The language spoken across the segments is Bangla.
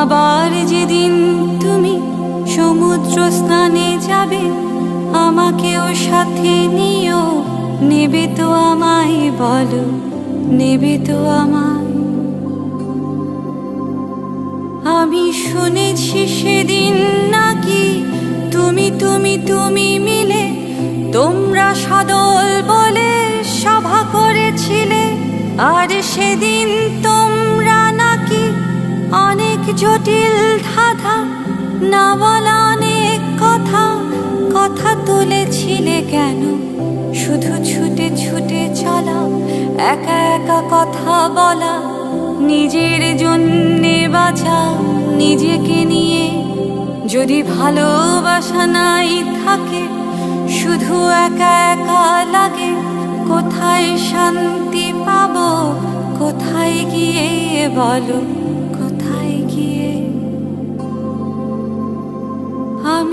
আবার যেদিন তুমি সমুদ্র স্নানে যাবে, আমাকেও সাথে নিও। নেবে তো আমায় বলো, নেবে তো আমায়। আমি শুনেছি সেদিন নাকি তুমি তুমি তুমি মিলে তোমরা সদল বলে সভা করেছিলে, আর সেদিন অনেক জটিল ধাঁধা না বলা অনেক কথা কথা তুলেছিলে কেন? শুধু ছুটে ছুটে চলা, একা একা কথা বলা, নিজের জন্যে বাঁচা, নিজেকে নিয়ে যদি ভালোবাসা নাই থাকে, শুধু একা একা লাগে, কোথায় শান্তি পাবো, কোথায় গিয়ে বলো?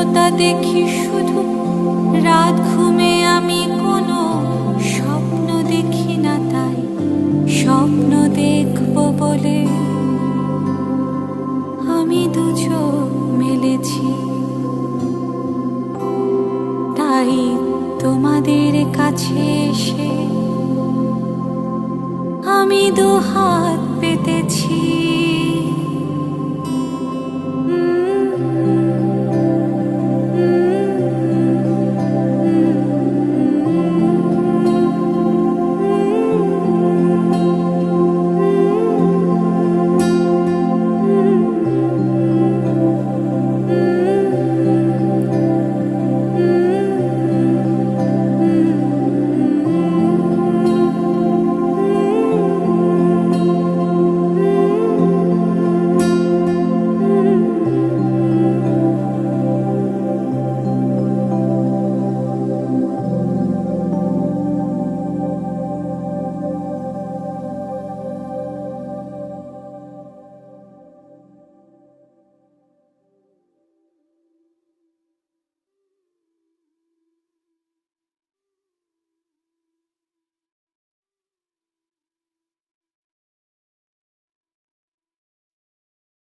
শূন্যতা দেখি শুধু। রাত ঘুমে আমি কোনো স্বপ্ন দেখি না তাই। স্বপ্ন দেখব বলে আমি দু চোখ মেলেছি। তাই তোমাদের কাছে এসে আমি দু হাত পেতেছি।